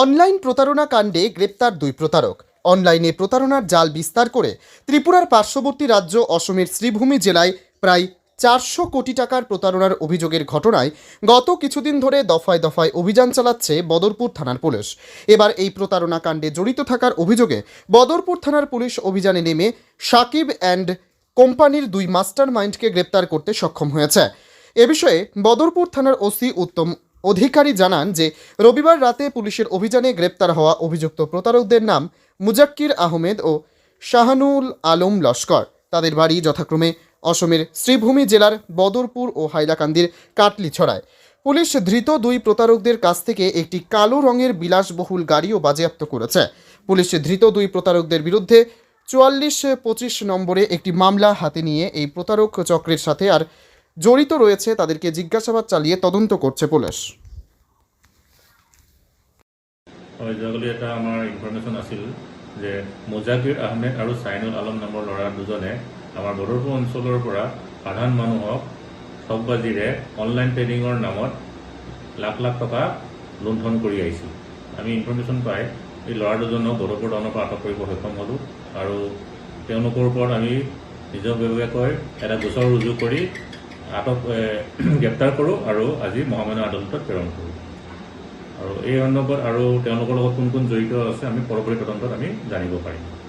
Online প্রতারণা কাণ্ডে গ্রেপ্তার দুই প্রতারক। অনলাইনে প্রতারণার জাল বিস্তার করে ত্রিপুরার পার্শ্ববর্তী রাজ্য অসমের শ্রীভূমি জেলায় প্রায় চারশো কোটি টাকার প্রতারণার অভিযোগের ঘটনায় গত কিছুদিন ধরে দফায় দফায় অভিযান চালাচ্ছে বদরপুর থানার পুলিশ। এবার এই প্রতারণা কাণ্ডে জড়িত থাকার অভিযোগে বদরপুর থানার পুলিশ অভিযানে নেমে সাকিব অ্যান্ড কোম্পানির দুই মাস্টার মাইন্ডকে গ্রেপ্তার করতে সক্ষম হয়েছে। এ বিষয়ে বদরপুর থানার ওসি উত্তম অধিকারী জানান যে, রবিবার রাতে পুলিশের অভিযানে গ্রেপ্তার হওয়া অভিযুক্ত প্রতারকদের নাম মুজাক্কির আহমেদ ও শাহানুল আলম লস্কর। তাদের বাড়ি যথাক্রমে অসমের শ্রীভূমি জেলার বদরপুর ও হাইলাকান্দির কাটলিছড়ায়। পুলিশ ধৃত দুই প্রতারকদের কাছ থেকে একটি কালো রঙের বিলাসবহুল গাড়িও বাজেয়াপ্ত করেছে। পুলিশ ধৃত দুই প্রতারকদের বিরুদ্ধে চুয়াল্লিশ পঁচিশ নম্বরে একটি মামলা হাতে নিয়ে এই প্রতারক চক্রের সাথে আর জড়িত রয়েছে তাদেরকে জিজ্ঞাসাবাদ চালিয়ে তদন্ত করছে পুলিশ। হয় যোৱাকালি এটা আমাৰ ইনফৰ্মেশ্যন আছিল যে মোজাকিৰ আহমেদ আৰু চাইনুল আলম নামৰ ল'ৰা দুজনে আমাৰ বদৰপুৰ অঞ্চলৰ পৰা সাধাৰণ মানুহক ঠগবাজিৰে অনলাইন ট্ৰেডিঙৰ নামত লাখ লাখ টকা লুণ্ঠন কৰি আহিছিল। আমি ইনফৰ্মেশ্যন পাই এই ল'ৰা দুজনক বদৰপুৰ টাউনৰ পৰা আটক কৰিব সক্ষম হ'লোঁ আৰু তেওঁলোকৰ ওপৰত আমি নিজাববীয়াকৈ এটা গোচৰ ৰুজু কৰি আটক গ্ৰেপ্তাৰ কৰোঁ আৰু আজি মহামান্য আদালতত প্ৰেৰণ কৰোঁ। আৰু এই সন্দৰ্ভত আৰু তেওঁলোকৰ লগত কোন কোন জড়িত আছে আমি পৰৱৰ্তী তদন্তত আমি জানিব পাৰিম।